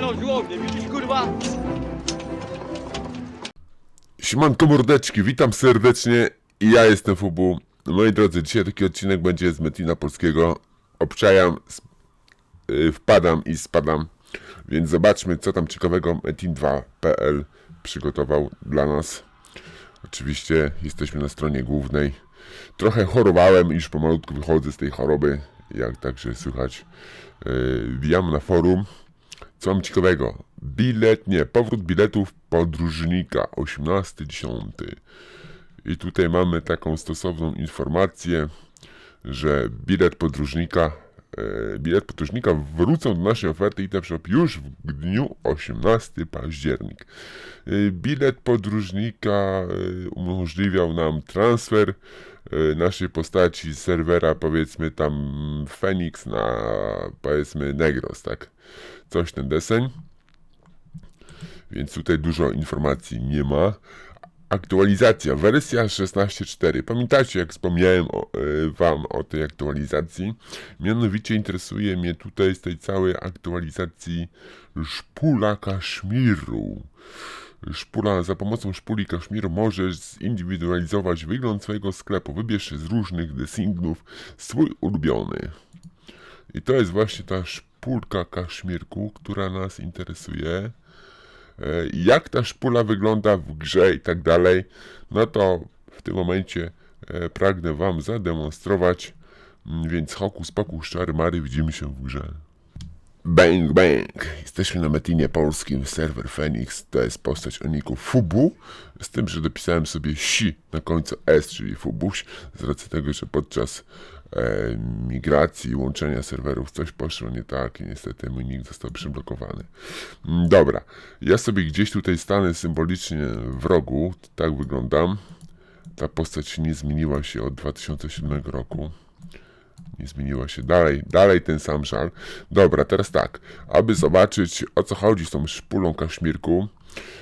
dosłownie, widzisz kurwa? Siemanko mordeczki, witam serdecznie i ja jestem Fubu. Moi drodzy, dzisiaj taki odcinek będzie z Metina Polskiego. Obczajam, y, wpadam i spadam, więc zobaczmy co tam ciekawego Metin2.pl przygotował dla nas. Oczywiście jesteśmy na stronie głównej. Trochę chorowałem, już pomalutku wychodzę z tej choroby, jak także słychać. Yy, wbijam na forum. Co mam ciekawego? Bilet, nie, powrót biletów podróżnika 18.10. I tutaj mamy taką stosowną informację, że bilet podróżnika, bilet podróżnika wrócą do naszej oferty ITF Shop już w dniu 18 październik. E, bilet podróżnika e, umożliwiał nam transfer e, naszej postaci z serwera powiedzmy tam Phoenix na powiedzmy Negros, tak? Coś ten deseń więc tutaj dużo informacji nie ma. Aktualizacja, wersja 16.4. Pamiętacie, jak wspomniałem o, e, Wam o tej aktualizacji? Mianowicie interesuje mnie tutaj z tej całej aktualizacji szpula kaszmiru. Szpula, za pomocą szpuli kaszmiru możesz zindywidualizować wygląd swojego sklepu. Wybierz z różnych designów swój ulubiony. I to jest właśnie ta szpulka kaszmirku, która nas interesuje jak ta szpula wygląda w grze i tak dalej, no to w tym momencie e, pragnę Wam zademonstrować, Mm, więc hokus pokus czary mary, widzimy się w grze. Bang bang! Jesteśmy na Metinie polskim, serwer Phoenix, to jest postać o niku Fubu, z tym, że dopisałem sobie si na końcu S, czyli Fubuś, z racji tego, że podczas e, migracji i łączenia serwerów coś poszło nie tak i niestety mój nick został przyblokowany. Mm, Dobra, ja sobie gdzieś tutaj stanę symbolicznie w rogu, tak wyglądam. Ta postać nie zmieniła się od 2007 roku. Nie zmieniła się dalej, dalej ten sam żal. Dobra, teraz tak, aby zobaczyć o co chodzi z tą szpulą kaszmirku,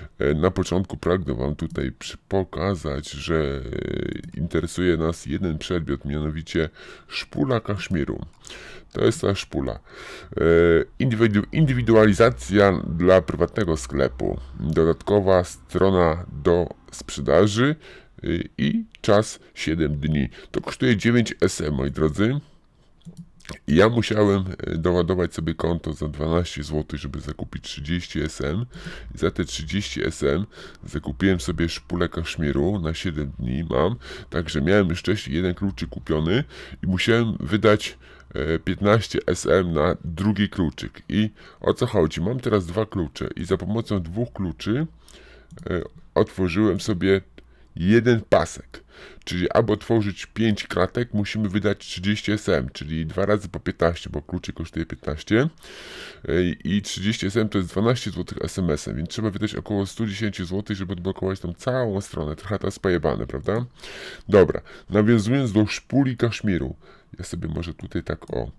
e, na początku pragnę Wam tutaj pokazać, że e, interesuje nas jeden przedmiot, mianowicie szpula kaszmiru. To jest ta szpula. E, Indywidu- indywidualizacja dla prywatnego sklepu. Dodatkowa strona do sprzedaży i czas 7 dni. To kosztuje 9 SM, moi drodzy. Ja musiałem e, doładować sobie konto za 12 zł, żeby zakupić 30 SM. I za te 30 SM zakupiłem sobie szpulę kaszmiru na 7 dni mam. Także miałem już wcześniej jeden kluczyk kupiony i musiałem wydać e, 15 SM na drugi kluczyk. I o co chodzi? Mam teraz dwa klucze i za pomocą dwóch kluczy e, otworzyłem sobie jeden pasek. Czyli aby otworzyć 5 kratek, musimy wydać 30 SM, czyli dwa razy po 15, bo kluczyk kosztuje 15. Ej, I 30 SM to jest 12 zł SMS-em, więc trzeba wydać około 110 zł, żeby odblokować tą całą stronę. Trochę jest pojebane, prawda? Dobra, nawiązując do szpuli kaszmiru. Ja sobie może tutaj tak o.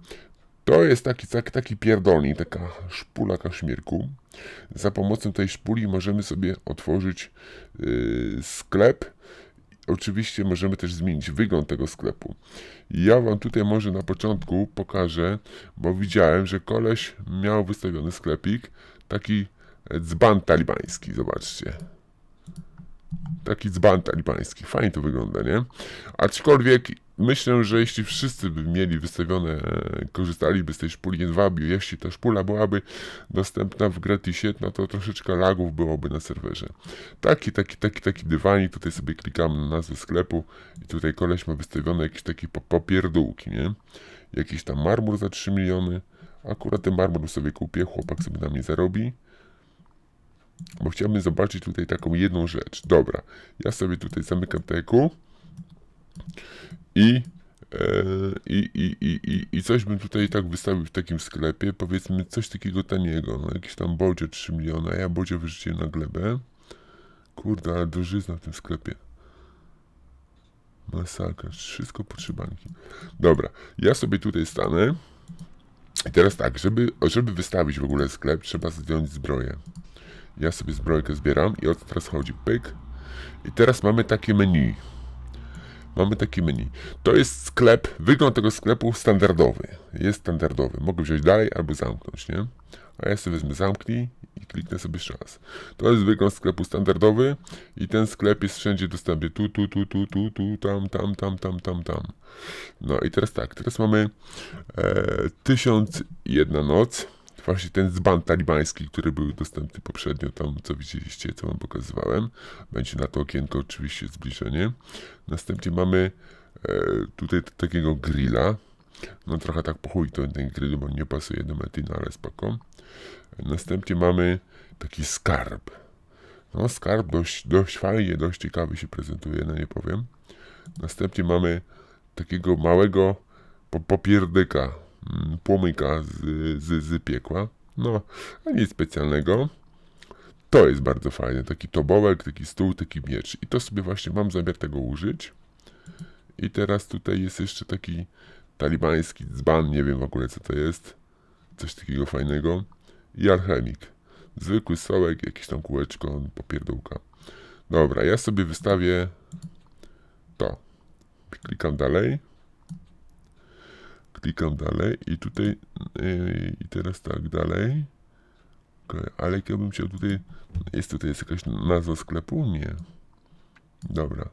To jest taki, tak, taki pierdolnik, taka szpula kaszmirku. Za pomocą tej szpuli możemy sobie otworzyć yy, sklep. Oczywiście możemy też zmienić wygląd tego sklepu. Ja wam tutaj może na początku pokażę, bo widziałem, że koleś miał wystawiony sklepik, taki dzban talibański, zobaczcie. Taki dzban talibański. Fajnie to wygląda, nie? Aczkolwiek myślę, że jeśli wszyscy by mieli wystawione, e, korzystaliby z tej szpuli jedwabiu, jeśli ta szpula byłaby dostępna w gratisie, no to troszeczkę lagów byłoby na serwerze. Taki, taki, taki, taki dywanik, tutaj sobie klikamy na nazwę sklepu i tutaj koleś ma wystawione jakieś takie po- popierdółki, nie? Jakiś tam marmur za 3 miliony. Akurat ten marmur sobie kupię, chłopak sobie na mnie zarobi. Bo chciałbym zobaczyć tutaj taką jedną rzecz. Dobra, ja sobie tutaj zamykam teku i, e, i, i, i, i, i coś bym tutaj tak wystawił w takim sklepie, powiedzmy coś takiego taniego, no jakiś tam bodzie 3 miliony, a ja bodzie wyrzuciłem na glebę. Kurde, ale drożyzna w tym sklepie. Masakra, wszystko po trzy bańki. Dobra, ja sobie tutaj stanę. I teraz tak, żeby, żeby wystawić w ogóle sklep, trzeba zdjąć zbroję. Ja sobie zbrojkę zbieram i o co teraz chodzi? Pyk. I teraz mamy takie menu. Mamy takie menu. To jest sklep, wygląd tego sklepu standardowy. Jest standardowy. Mogę wziąć dalej albo zamknąć, nie? A ja sobie wezmę zamknij i kliknę sobie jeszcze raz. To jest wygląd sklepu standardowy i ten sklep jest wszędzie dostępny. Tu, tu, tu, tu, tu, tu, tam, tam, tam, tam, tam, tam. No i teraz tak, teraz mamy e, 1001 noc. Właśnie ten dzban talibański, który był dostępny poprzednio, tam co widzieliście, co wam pokazywałem. Będzie na to okienko oczywiście zbliżenie. Następnie mamy e, tutaj takiego grilla. No trochę tak po to ten grill, bo nie pasuje do mety, no ale spoko. Następnie mamy taki skarb. No skarb dość, dość fajnie, dość ciekawy się prezentuje, no nie powiem. Następnie mamy takiego małego po, popierdyka, płomyka z, z, z piekła. No, nic specjalnego. To jest bardzo fajne, taki tobołek, taki stół, taki miecz. I to sobie właśnie mam zamiar tego użyć. I teraz tutaj jest jeszcze taki talibański dzban, nie wiem w ogóle co to jest. Coś takiego fajnego. I alchemik. Zwykły sołek, jakieś tam kółeczko, popierdółka. Dobra, ja sobie wystawię to. Klikam dalej. Klikam dalej i tutaj yy, i teraz tak dalej. Ale jak ja bym chciał tutaj. Jest tutaj jest jakaś nazwa sklepu? Nie. Dobra.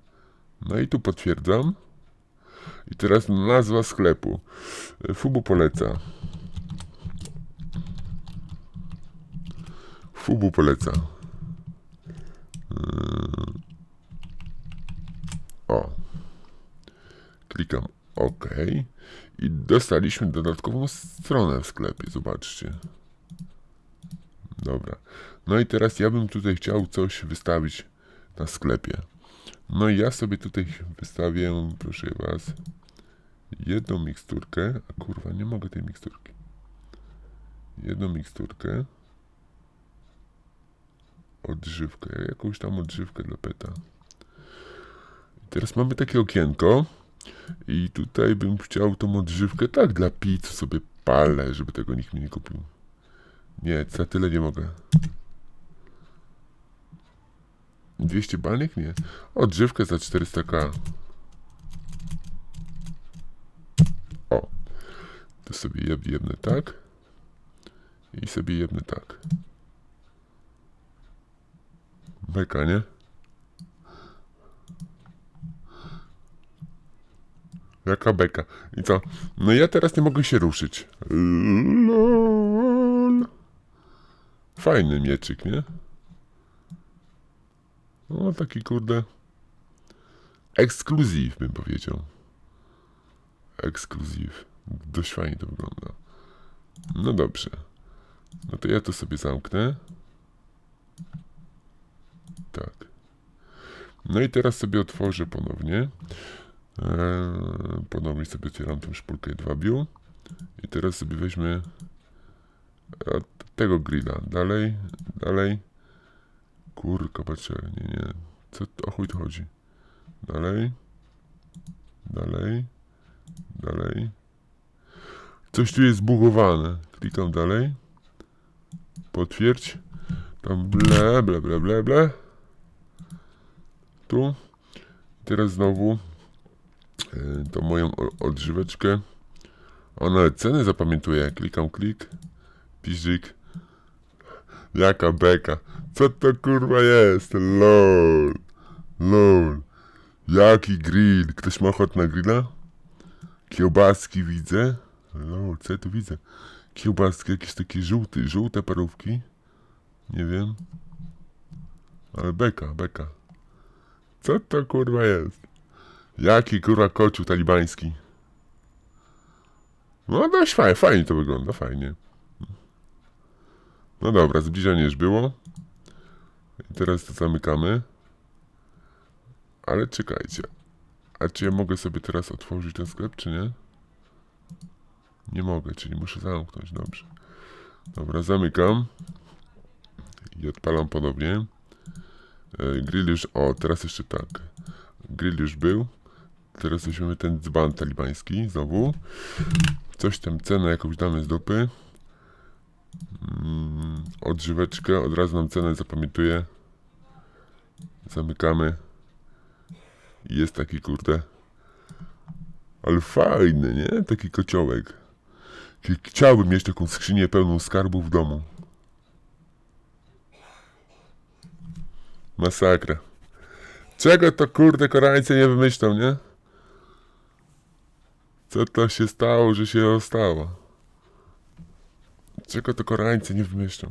No i tu potwierdzam. I teraz nazwa sklepu. Fubu poleca. Fubu poleca. Yy. O. Klikam OK. I dostaliśmy dodatkową stronę w sklepie. Zobaczcie. Dobra. No i teraz ja bym tutaj chciał coś wystawić na sklepie. No i ja sobie tutaj wystawię, proszę was, jedną miksturkę. A kurwa, nie mogę tej miksturki. Jedną miksturkę. Odżywkę, jakąś tam odżywkę dla peta. I teraz mamy takie okienko. I tutaj bym chciał tą odżywkę, tak, dla pizz sobie palę, żeby tego nikt mi nie kupił. Nie, za tyle nie mogę. 200 baniek? Nie. Odżywkę za 400k. O. To sobie jeb, jebnę tak. I sobie jebnę tak. Beka, nie? Jaka beka. I co? No ja teraz nie mogę się ruszyć. Lol. Fajny mieczyk, nie? No taki kurde. Ekskluzyw bym powiedział. Ekskluzyw. Dość fajnie to wygląda. No dobrze. No to ja to sobie zamknę. Tak. No i teraz sobie otworzę ponownie. Eee, ponownie sobie otwieram tą szpulkę 2 view. I teraz sobie weźmy tego grilla. Dalej, dalej. Kurka, patrzę, nie, nie. Co, o chuj chodzi? Dalej. Dalej. Dalej. Coś tu jest zbugowane. Klikam dalej. Potwierdź. Tam ble, ble, ble, ble, ble. Tu. Teraz znowu tą moją odżyweczkę. O, nawet ceny zapamiętuję. Klikam klik. Piździk. Jaka beka. Co to kurwa jest? LOL. LOL. Jaki grill? Ktoś ma ochotę na grilla? Kiełbaski widzę. LOL, co ja tu widzę? Kiełbaski jakieś takie żółte, żółte parówki. Nie wiem. Ale beka, beka. Co to kurwa jest? Jaki kurwa kociu talibański? No dość fajnie, fajnie to wygląda, fajnie. No dobra, zbliżenie już było. I teraz to zamykamy. Ale czekajcie. A czy ja mogę sobie teraz otworzyć ten sklep, czy nie? Nie mogę, czyli muszę zamknąć, dobrze. Dobra, zamykam. I odpalam ponownie. E, Grill już, o, teraz jeszcze tak. Grill już był. Teraz weźmiemy ten dzban talibański znowu. Coś tam cenę jakąś damy z dupy. Mm, odżyweczkę, od razu nam cenę zapamiętuję. Zamykamy. Jest taki kurde. Ale fajny, nie? Taki kociołek. Ch- Chciałbym mieć taką skrzynię pełną skarbów w domu. Masakra. Czego to kurde Koreańcy nie wymyślą, nie? Co to się stało, że się stało? Czego to Koreańcy nie wymyślą?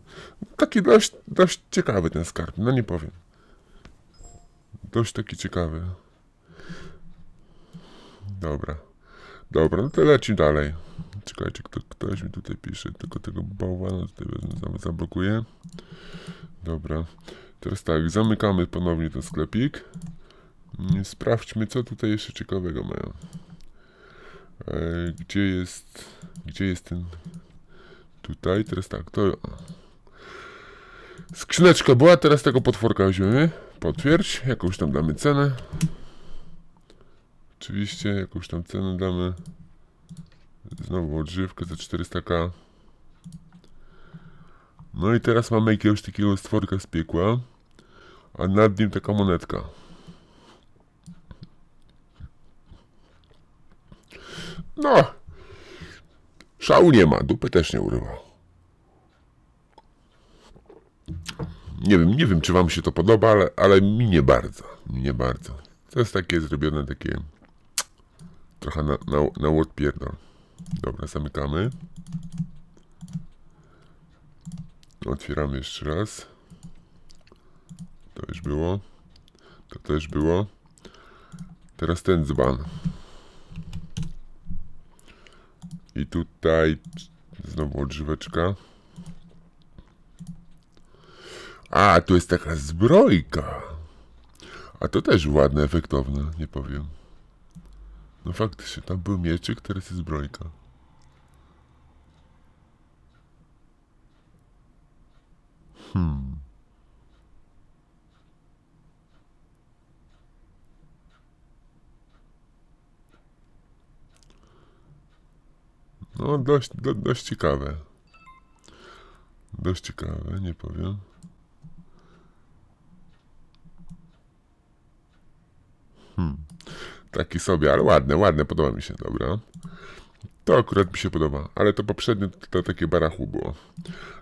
Taki dość, dość ciekawy ten skarb, no nie powiem. Dość taki ciekawy. Dobra. Dobra, no to lecimy dalej. Czekajcie, kto, ktoś mi tutaj pisze, tylko tego bałwana tutaj zablokuję. Dobra. Teraz tak, zamykamy ponownie ten sklepik. Mm, Sprawdźmy, co tutaj jeszcze ciekawego mają. E, gdzie jest, gdzie jest ten, tutaj, teraz tak, to skrzyneczka była, teraz tego potworka weźmiemy, potwierdź, jakąś tam damy cenę. Oczywiście, jakąś tam cenę damy. Znowu odżywkę za 400k. No i teraz mamy jakiegoś takiego stworka z piekła, a nad nim taka monetka. No, szału nie ma, dupy też nie urywał. Nie wiem, nie wiem, czy wam się to podoba, ale, ale mi nie bardzo, mi nie bardzo. To jest takie zrobione, takie trochę na, na, na łot pierdol. Dobra, zamykamy. Otwieramy jeszcze raz. To już było. To też było. Teraz ten dzban. I tutaj znowu odżyweczka. A, tu jest taka zbrojka. A to też ładne, efektowne, nie powiem. No faktycznie, tam był mieczyk, teraz jest zbrojka. Hmm. No, dość, do, dość ciekawe. Dość ciekawe, nie powiem. Hmm. Taki sobie, ale ładne, ładne, podoba mi się, dobra. To akurat mi się podoba, ale to poprzednie to, to takie barachu było.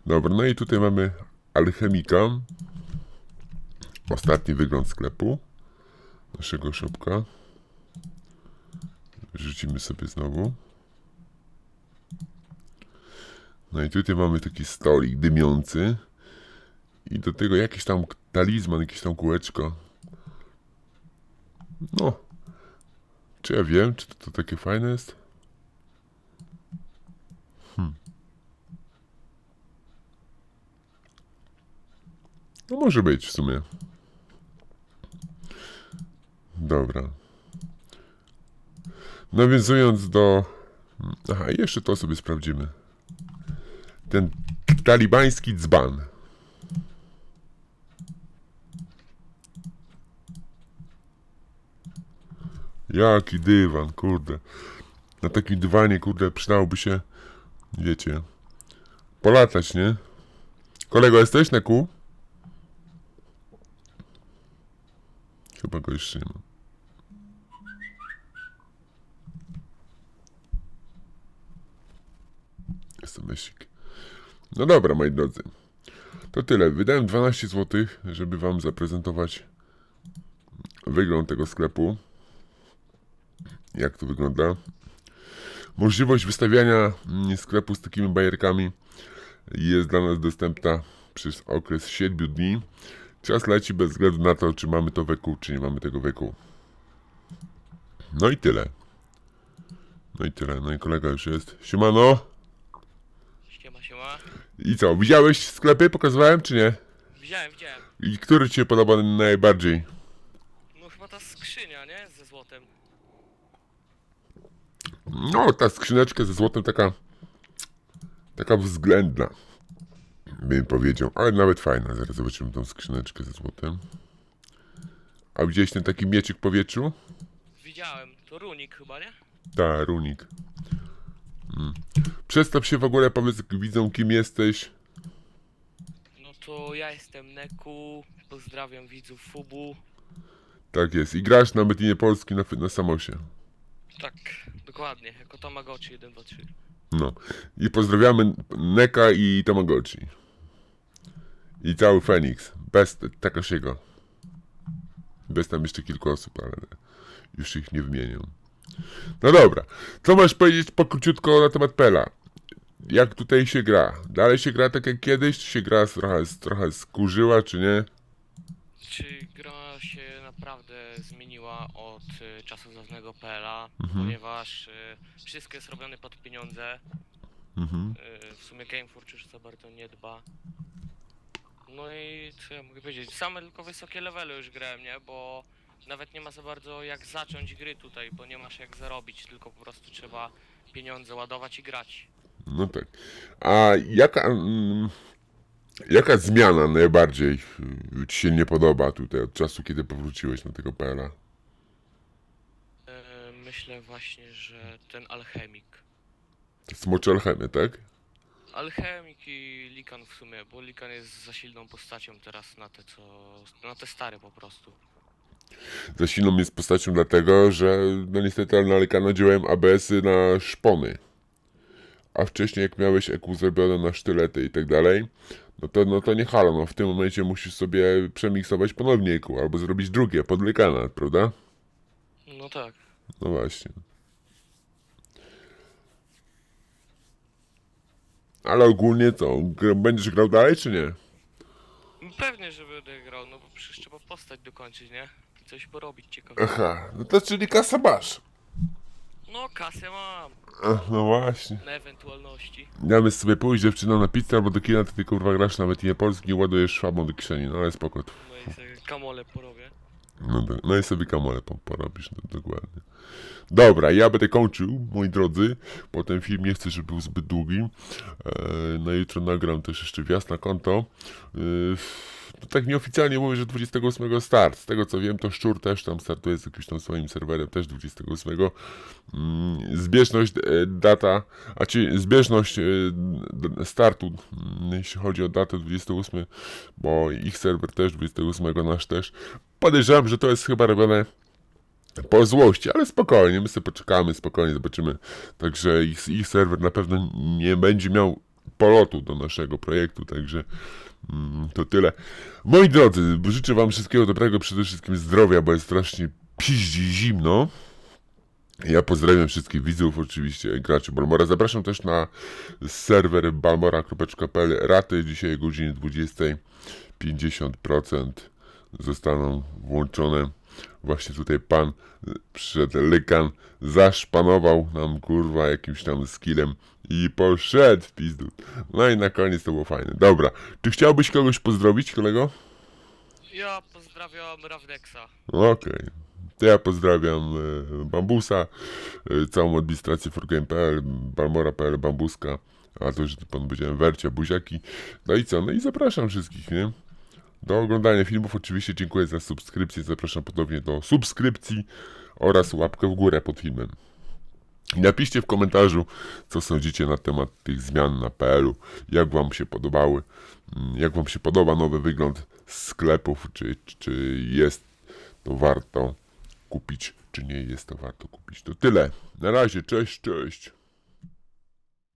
Dobra, no i tutaj mamy alchemika. Ostatni wygląd sklepu. Naszego szopka. Rzucimy sobie znowu. No i tutaj mamy taki stolik dymiący. I do tego jakiś tam talizman, jakieś tam kółeczko. No. Czy ja wiem, czy to, to takie fajne jest? Hmm. No może być w sumie. Dobra. Nawiązując do... Aha, jeszcze to sobie sprawdzimy. Ten talibański dzban. Jaki dywan, kurde. Na takim dywanie, kurde, przydałoby się, wiecie, polatać, nie? Kolego, jesteś na kół? Chyba go jeszcze nie ma. SMS-ik. No dobra, moi drodzy. To tyle. Wydałem 12 zł, żeby wam zaprezentować wygląd tego sklepu jak to wygląda. Możliwość wystawiania mm, sklepu z takimi bajerkami jest dla nas dostępna przez okres 7 dni. Czas leci bez względu na to, czy mamy to weku, czy nie mamy tego weku. No i tyle. No i tyle. No i kolega już jest. Siemano. Siema. I co, widziałeś sklepy? Pokazywałem, czy nie? Widziałem, widziałem. I który ci się podoba najbardziej? No chyba ta skrzynia, nie? Ze złotem. No, ta skrzyneczka ze złotem taka. Taka względna. Bym powiedział, ale nawet fajna. Zaraz zobaczymy tą skrzyneczkę ze złotem. A widziałeś ten taki mieczyk w powietrzu? Widziałem. To runik chyba, nie? Ta, runik. Mm. Przedstaw się w ogóle, powiedz widzą kim jesteś. No to ja jestem Neku. Pozdrawiam widzów Fubu. Tak jest. I grasz na Metinie Polski na, na Samosie. Tak, dokładnie. Jako Tamagotchi 1, 2, 3. No. I pozdrawiamy Neka i Tamagotchi. I cały Feniks. Bez Takashiego. Bez tam jeszcze kilku osób, ale już ich nie wymienię. No dobra. Co masz powiedzieć po króciutko na temat Pela? Jak tutaj się gra? Dalej się gra tak jak kiedyś? Czy się gra trochę, trochę skurzyła, czy nie? Czy gra się naprawdę zmieniła od y, czasów dawnego PL-a, Mhm. ponieważ y, wszystko jest robione pod pieniądze. Mhm. Y, w sumie Gameforge już za bardzo nie dba. No i co ja mogę powiedzieć? Same tylko wysokie levely już grałem, nie? Bo nawet nie ma za bardzo jak zacząć gry tutaj, bo nie masz jak zarobić, tylko po prostu trzeba pieniądze ładować i grać. No tak. A jaka, mm, jaka zmiana najbardziej y, ci się nie podoba tutaj od czasu, kiedy powróciłeś na tego PL-a? Y, myślę właśnie, że ten alchemik. Smoczy alchemię, tak? Alchemik i Likan w sumie, bo Likan jest za silną postacią teraz na te co. na te stare po prostu. Za silną jest postacią dlatego, że no niestety na Lekano działają ABS-y na szpony. A wcześniej jak miałeś EQ zrobione na sztylety i tak dalej, no to, no to nie halo, no w tym momencie musisz sobie przemiksować ponownie EQ, albo zrobić drugie, pod Lekana, prawda? No tak. No właśnie. Ale ogólnie co, będziesz grał dalej czy nie? Pewnie, że będę grał, no bo przecież trzeba postać dokończyć, nie? I coś porobić ciekawego. Aha, no to czyli kasa masz. No, kasę mam. Ach, No właśnie. Na ewentualności. Zamiast sobie pójść dziewczyną na pizzę albo do kina, to ty kurwa grasz nawet nie polski, nie ładujesz szwabą do kieszeni, no ale spoko. No i sobie kamole porobię. No, do, no i sobie kamole po, porobisz, no, dokładnie. Dobra, ja będę kończył, moi drodzy, bo ten film nie chcę, żeby był zbyt długi. E, na jutro nagram też jeszcze wjazd na konto. E, tak nieoficjalnie mówię, że 28 start. Z tego co wiem, to Szczur też tam startuje z jakimś tam swoim serwerem, też 28. Mm, zbieżność e, data, a czy zbieżność e, startu, mm, jeśli chodzi o datę 28, bo ich serwer też 28, nasz też. Podejrzewam, że to jest chyba robione po złości, ale spokojnie, my sobie poczekamy, spokojnie zobaczymy. Także ich, ich serwer na pewno nie będzie miał polotu do naszego projektu, także mm, to tyle. Moi drodzy, życzę wam wszystkiego dobrego, przede wszystkim zdrowia, bo jest strasznie piździ zimno. Ja pozdrawiam wszystkich widzów, oczywiście graczy Balmora. Zapraszam też na serwer balmora.pl. Raty dzisiaj o godzinie 20. 50% zostaną włączone. Właśnie tutaj pan y, przyszedł, Lykan, zaszpanował nam kurwa jakimś tam skillem i poszedł w pizdu. No i na koniec to było fajne. Dobra, czy chciałbyś kogoś pozdrowić, kolego? Ja pozdrawiam Ravnexa. Okej. To ja pozdrawiam e, Bambusa, e, całą administrację forgame.pl, balmora.pl, Bambuska, a to już pan powiedziałem, Wercia, Buziaki. No i co? No i zapraszam wszystkich, nie? Do oglądania filmów oczywiście dziękuję za subskrypcję, zapraszam podobnie do subskrypcji oraz łapkę w górę pod filmem. Napiszcie w komentarzu, co sądzicie na temat tych zmian na PL-u, jak wam się podobały, mm, jak wam się podoba nowy wygląd sklepów, czy, czy jest to warto kupić, czy nie jest to warto kupić. To tyle. Na razie, cześć, cześć.